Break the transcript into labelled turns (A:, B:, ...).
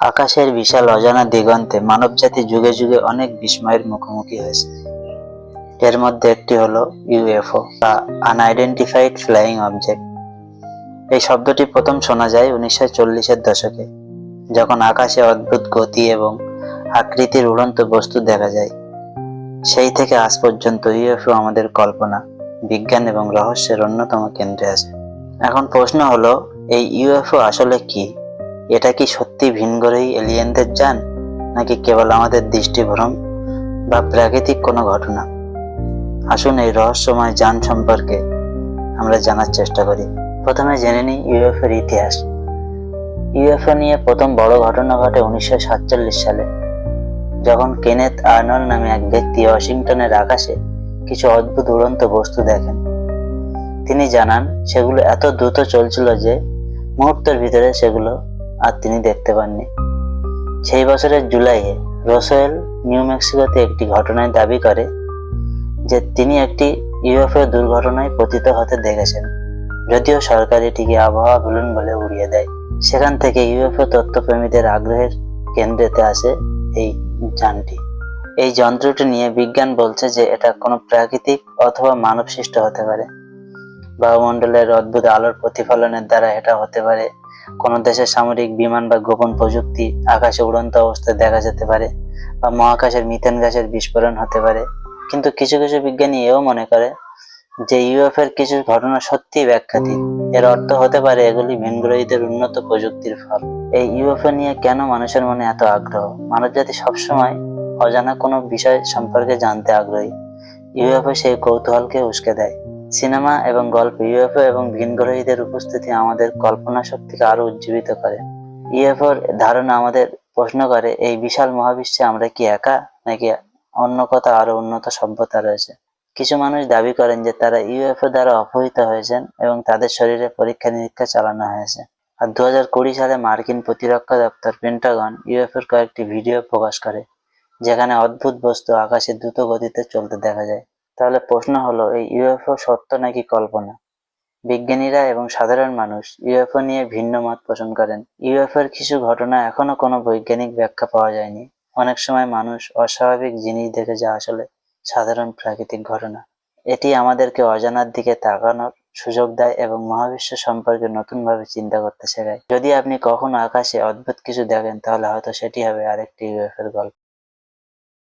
A: আকাশের বিশাল অজানা দিগন্তে মানবজাতি যুগে যুগে অনেক বিস্ময়ের মুখোমুখি হয়েছে। এর মধ্যে একটি হলো ইউএফও, বা আনআইডেন্টিফাইড ফ্লাইং অবজেক্ট। এই শব্দটি প্রথম শোনা যায় উনিশশো চল্লিশের দশকে, যখন আকাশে অদ্ভুত গতি এবং আকৃতির উড়ন্ত বস্তু দেখা যায়। সেই থেকে আজ পর্যন্ত ইউএফও আমাদের কল্পনা, বিজ্ঞান এবং রহস্যের অন্যতম কেন্দ্রে আছে। এখন প্রশ্ন হলো, এই ইউএফও আসলে কি? এটা কি সত্যি ভিনগ্রহী এলিয়েনদের যান? নাকি কেবল আমাদের দৃষ্টিভ্রম বা প্রাকৃতিক কোনো ঘটনা? আসুন এই রহস্যময় যান সম্পর্কে আমরা জানার চেষ্টা করি। প্রথমে জেনে নিই ইউএফএর ইতিহাস। ইউএফও নিয়ে প্রথম বড় ঘটনা ঘটে উনিশশো সাতচল্লিশ সালে, যখন কেনেথ আর্নল নামে এক ব্যক্তি ওয়াশিংটনের আকাশে কিছু অদ্ভুত উড়ন্ত বস্তু দেখেন। তিনি জানান, সেগুলো এত দ্রুত চলছিল যে মুহূর্তের ভিতরে সেগুলো আর তিনি দেখতে পাননি। সেই বছরের জুলাইয়ে রোসওয়েল নিউ মেক্সিকোতে একটি ঘটনায় দাবি করে যে তিনি একটি ইউএফও দুর্ঘটনায় পতিত হতে দেখেছেন, যদিও সরকার এটিকে আবহাওয়া ভুলন বলে উড়িয়ে দেয়। সেখান থেকে ইউএফও তত্ত্বপ্রেমীদের আগ্রহের কেন্দ্রেতে আসে এই যানটি। এই যন্ত্রটি নিয়ে বিজ্ঞান বলছে যে এটা কোনো প্রাকৃতিক অথবা মানব সৃষ্ট হতে পারে। বায়ুমণ্ডলের অদ্ভুত আলোর প্রতিফলনের দ্বারা এটা হতে পারে কোনো দেশের সামরিক বিমান বা গোপন প্রযুক্তি আকাশে উড়ন্ত অবস্থায় দেখা যেতে পারে বা মহাকাশের মিথেন গ্যাসের বিস্ফোরণ হতে পারে। কিন্তু কিছু কিছু বিজ্ঞানী এও মনে করে যে ইউএফ এর কিছু ঘটনা সত্যি ব্যাখ্যাতীত এর অর্থ হতে পারে এগুলি ভিনগ্রহীদের উন্নত প্রযুক্তির ফল। এই ইউএফও নিয়ে কেন মানুষের মনে এত আগ্রহ? মানবজাতি সবসময় অজানা কোনো বিষয় সম্পর্কে জানতে আগ্রহী। ইউএফও সেই কৌতূহলকে উস্কে দেয়। সিনেমা এবং গল্প, ইউএফও এবং ভিনগ্রহীদের উপস্থিতি আমাদের কল্পনা শক্তিকে আরও উজ্জীবিত করে। ইউএফওর ধারণা আমাদের প্রশ্ন করে, এই বিশাল মহাবিশ্বে আমরা কি একা, নাকি অন্য কথা আরও উন্নত সভ্যতা রয়েছে? কিছু মানুষ দাবি করেন যে তারা ইউএফও দ্বারা অপহৃত হয়েছেন এবং তাদের শরীরে পরীক্ষা নিরীক্ষা চালানো হয়েছে। আর দু কুড়ি সালে মার্কিন প্রতিরক্ষা দপ্তর পেন্টাগন ইউএফওর কয়েকটি ভিডিও প্রকাশ করে, যেখানে অদ্ভুত বস্তু আকাশে দ্রুত গতিতে চলতে দেখা যায়। তাহলে প্রশ্ন হলো, এই ইউএফও সত্য নাকি কল্পনা? বিজ্ঞানীরা এবং সাধারণ মানুষ ইউএফও নিয়ে ভিন্ন মত পোষণ করেন। ইউএফও এর কিছু ঘটনা এখনও কোনো বৈজ্ঞানিক ব্যাখ্যা পাওয়া যায়নি। অনেক সময় মানুষ অস্বাভাবিক জিনিস দেখে যা আসলে সাধারণ প্রাকৃতিক ঘটনা। এটি আমাদেরকে অজানার দিকে তাকানোর সুযোগ দেয় এবং মহাবিশ্ব সম্পর্কে নতুনভাবে চিন্তা করতে শেখায়। যদি আপনি কখনো আকাশে অদ্ভুত কিছু দেখেন, তাহলে হয়তো সেটি হবে আরেকটি ইউএফ এর গল্প।